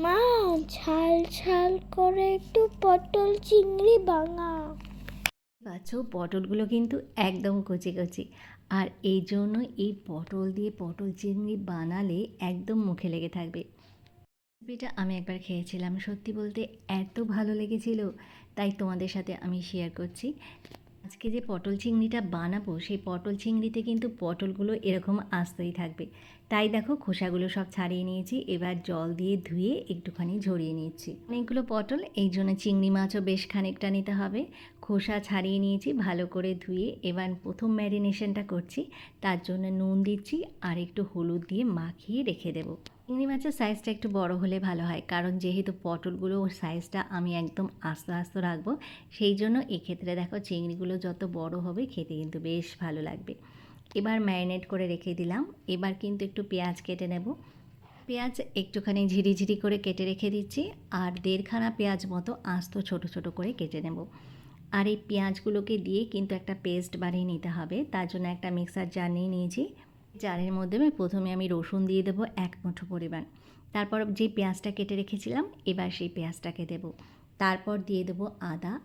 মা, ঝাল ঝাল করে একটু পটল চিংড়ি বাঙাও পাচ্ছ, পটলগুলো কিন্তু একদম কচি কচি। আর এই জন্য এই পটল দিয়ে পটল চিংড়ি বানালে একদম মুখে লেগে থাকবে। রেসিপিটা আমি একবার খেয়েছিলাম, সত্যি বলতে এত ভালো লেগেছিল। তাই তোমাদের সাথে আমি শেয়ার করছি। আজকে যে পটল চিংড়িটা বানাবো, সেই পটল চিংড়িতে কিন্তু পটলগুলো এরকম আস্তই থাকবে। তাই দেখো খোসাগুলো সব ছাড়িয়ে নিয়েছি, এবার জল দিয়ে ধুয়ে একটুখানি ঝরিয়ে নিচ্ছি। অনেকগুলো পটল, এই জন্য চিংড়ি মাছও বেশ খানিকটা নিতে হবে। খোসা ছাড়িয়ে নিয়েছি, ভালো করে ধুয়ে এবার প্রথম ম্যারিনেশনটা করছি, তার জন্য নুন দিচ্ছি আর একটু হলুদ দিয়ে মাখিয়ে রেখে দেবো। চিংড়ি মাছের সাইজটা একটু বড় হলে ভালো হয়। কারণ যেহেতু পটলগুলো ওর সাইজটা আমি একদম আস্তে আস্তে রাখব, সেই জন্য এক্ষেত্রে দেখো চিংড়িগুলো যত বড় হবে খেতে কিন্তু বেশ ভালো লাগবে। এবার ম্যারিনেট করে রেখে দিলাম। এবার কিন্তু একটু পেঁয়াজ কেটে নেব। পেঁয়াজ একটুখানি ঝিরিঝিরি করে কেটে রেখে দিচ্ছি আর দেড়খানা পেঁয়াজ মতো আস্ত ছোট ছোট করে কেটে নেব। আর এই পেঁয়াজগুলোকে দিয়ে কিন্তু একটা পেস্ট বানিয়ে নিতে হবে। তার জন্য একটা মিক্সার জার নিয়ে নিয়েছি। জারের মধ্যে আমি প্রথমে আমি রসুন দিয়ে দেবো এক মুঠো পরিমাণ। তারপর যে পেঁয়াজটা কেটে রেখেছিলাম, এবার সেই পেঁয়াজটাকে দেব। তারপর দিয়ে দেবো আদা।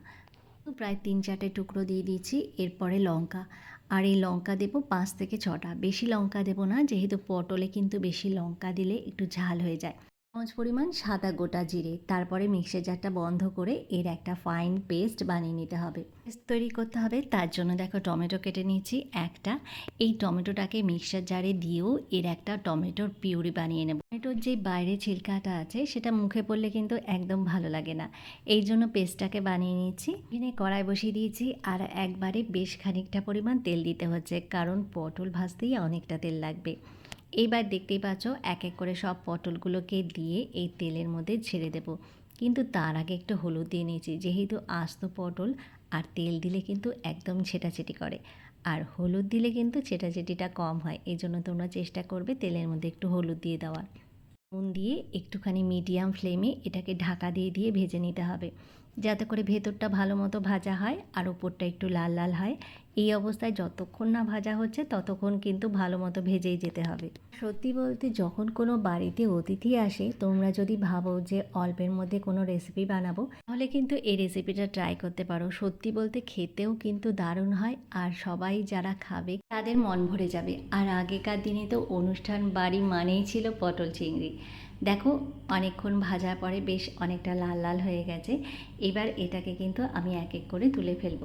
প্রায় তিন চারটে টুকরো দিয়ে দিয়েছি, এরপরে লঙ্কা। আর এই লঙ্কা দেবো পাঁচ থেকে ছটা। বেশি লঙ্কা দেবো না, যেহেতু পটলে কিন্তু বেশি লঙ্কা দিলে একটু ঝাল হয়ে যায়। চামচ পরিমাণ সাদা গোটা জিরে, তারপরে মিক্সার জারটা বন্ধ করে এর একটা ফাইন পেস্ট বানিয়ে নিতে হবে। পেস্ট তৈরি করতে হবে, তার জন্য দেখো টমেটো কেটে নিয়েছি একটা। এই টমেটোটাকে মিক্সার জারে দিয়েও এর একটা টমেটোর পিউরি বানিয়ে নেব। টমেটোর যে বাইরে ছিলকাটা আছে, সেটা মুখে পড়লে কিন্তু একদম ভালো লাগে না। এই জন্য পেস্টটাকে বানিয়ে নিয়েছি। এখানে কড়াই বসিয়ে দিয়েছি, আর একবারে বেশ খানিকটা পরিমাণ তেল দিতে হচ্ছে, কারণ পটল ভাজতেই অনেকটা তেল লাগবে। এইবার দেখতেই পাচ্ছ এক এক করে সব পটলগুলোকে দিয়ে এই তেলের মধ্যে ছেড়ে দেব। কিন্তু তার আগে একটু হলুদ দিয়ে নিয়েছি, যেহেতু আস্ত পটল আর তেল দিলে কিন্তু একদম ছেটাছেটি করে। আর হলুদ দিলে কিন্তু ছেটাছেটিটা কম হয়, এই জন্য তোমরা চেষ্টা করবে তেলের মধ্যে একটু হলুদ দিয়ে দেওয়ার। নুন দিয়ে একটুখানি মিডিয়াম ফ্লেমে এটাকে ঢাকা দিয়ে দিয়ে ভেজে নিতে হবে। যাতে করে ভেতরটা ভালো মতো ভাজা হয় আর ওপরটা একটু লাল লাল হয়। এই অবস্থায় যতক্ষণ না ভাজা হচ্ছে, ততক্ষণ কিন্তু ভালো মতো ভেজেই যেতে হবে। সত্যি বলতে যখন কোনো বাড়িতে অতিথি আসে, তোমরা যদি ভাবো যে অল্পের মধ্যে কোনো রেসিপি বানাবো, তাহলে কিন্তু এই রেসিপিটা ট্রাই করতে পারো। সত্যি বলতে খেতেও কিন্তু দারুণ হয় আর সবাই যারা খাবে, তাদের মন ভরে যাবে। আর আগেকার দিনে তো অনুষ্ঠান বাড়ি মানেই ছিল পটল চিংড়ি। দেখো, অনেকক্ষণ ভাজার পরে বেশ অনেকটা লাল লাল হয়ে গেছে। এবার এটাকে কিন্তু আমি এক এক করে তুলে ফেলব।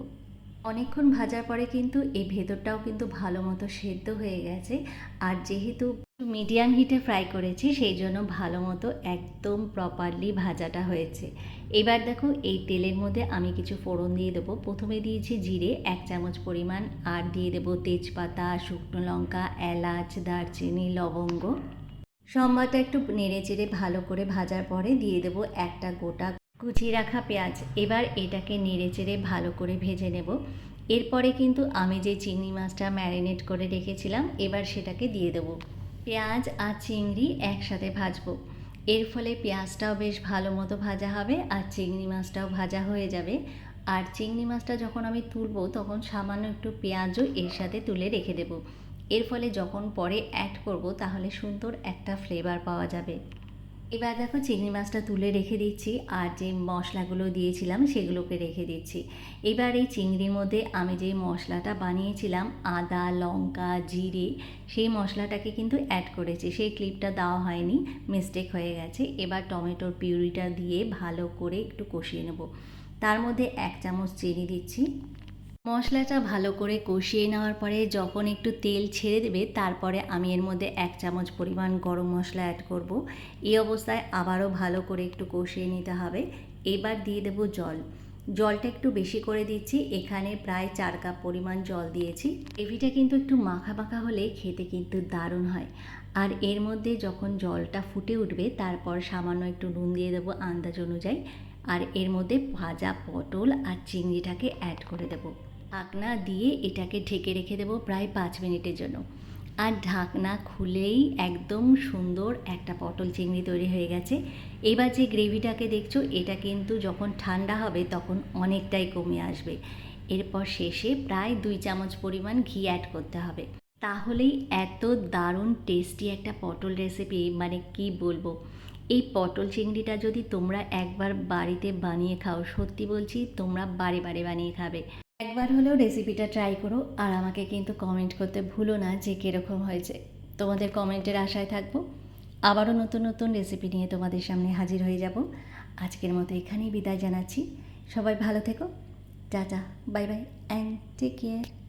অনেকক্ষণ ভাজার পরে কিন্তু এই ভেতরটাও কিন্তু ভালো মতো সেদ্ধ হয়ে গেছে। আর যেহেতু মিডিয়াম হিটে ফ্রাই করেছি, সেই জন্য ভালো মতো একদম প্রপারলি ভাজাটা হয়েছে। এবার দেখো, এই তেলের মধ্যে আমি কিছু ফোড়ন দিয়ে দেবো। প্রথমে দিয়েছি জিরে, এক চামচ পরিমাণ, আর দিয়ে দেবো তেজপাতা, শুকনো লঙ্কা, এলাচ, দারচিনি, লবঙ্গ। সম্বারটা একটু নেড়ে চেড়ে ভালো করে ভাজার পরে দিয়ে দেবো একটা গোটা কুচিয়ে রাখা পেঁয়াজ, এবার এটাকে নেড়ে চেড়ে ভালো করে ভেজে নেব। এরপরে কিন্তু আমি যে চিংড়ি মাছটা ম্যারিনেট করে রেখেছিলাম, এবার সেটাকে দিয়ে দেবো। পেঁয়াজ আর চিংড়ি একসাথে ভাজবো। এর ফলে পেঁয়াজটাও বেশ ভালো মতো ভাজা হবে আর চিংড়ি মাছটাও ভাজা হয়ে যাবে। আর চিংড়ি মাছটা যখন আমি তুলব, তখন সামান্য একটু পেঁয়াজও এর সাথে তুলে রেখে দেবো। এর ফলে যখন পরে অ্যাড করব, তাহলে সুন্দর একটা ফ্লেভার পাওয়া যাবে। এবার দেখো চিংড়ি মাছটা তুলে রেখে দিচ্ছি আর যে মশলাগুলো দিয়েছিলাম সেগুলোকে রেখে দিচ্ছি। এবার এই চিংড়ির মধ্যে আমি যে মশলাটা বানিয়েছিলাম, আদা, লঙ্কা, জিরে, সেই মশলাটাকে কিন্তু অ্যাড করেছি। সেই ক্লিপটা দেওয়া হয়নি মিস্টেক হয়ে গেছে। এবার টমেটোর পিউরিটা দিয়ে ভালো করে একটু কষিয়ে নেব। তার মধ্যে এক চামচ চিনি দিচ্ছি। মশলাটা ভালো করে কষিয়ে নেওয়ার পরে যখন একটু তেল ছেড়ে দেবে, তারপরে আমি এর মধ্যে এক চামচ পরিমাণ গরম মশলা অ্যাড করব। এই অবস্থায় আবারও ভালো করে একটু কষিয়ে নিতে হবে। এবার দিয়ে দেব জল। জলটা একটু বেশি করে দিচ্ছি। এখানে প্রায় চার কাপ পরিমাণ জল দিয়েছি। গ্রেভিটা কিন্তু একটু মাখা মাখা হলে খেতে কিন্তু দারুণ হয়। আর এর মধ্যে যখন জলটা ফুটে উঠবে, তারপর সামান্য একটু নুন দিয়ে দেবো আন্দাজ অনুযায়ী। আর এর মধ্যে ভাজা পটল আর চিংড়িটাকে অ্যাড করে দেবো। ঢাকনা দিয়ে এটাকে ঢেকে রেখে দেবো প্রায় পাঁচ মিনিটের জন্য। আর ঢাকনা খুলেই একদম সুন্দর একটা পটল চিংড়ি তৈরি হয়ে গেছে। এবার যে গ্রেভিটাকে দেখছ, এটা কিন্তু যখন ঠান্ডা হবে তখন অনেকটাই কমে আসবে। এরপর শেষে প্রায় দুই চামচ পরিমাণ ঘি অ্যাড করতে হবে। তাহলেই এত দারুণ টেস্টি একটা পটল রেসিপি মানে কি বলব? এই পটল চিংড়িটা যদি তোমরা একবার বাড়িতে বানিয়ে খাও, সত্যি বলছি তোমরা বারে বারে বানিয়ে খাবে। একবার হলেও রেসিপিটা ট্রাই করো আর আমাকে কিন্তু কমেন্ট করতে ভুলো না যে কীরকম হয়েছে। তোমাদের কমেন্টের আশায় থাকব। আবারও নতুন নতুন রেসিপি নিয়ে তোমাদের সামনে হাজির হয়ে যাব। আজকের মতো এখানেই বিদায় জানাচ্ছি। সবাই ভালো থেকো। Tata bye bye and take care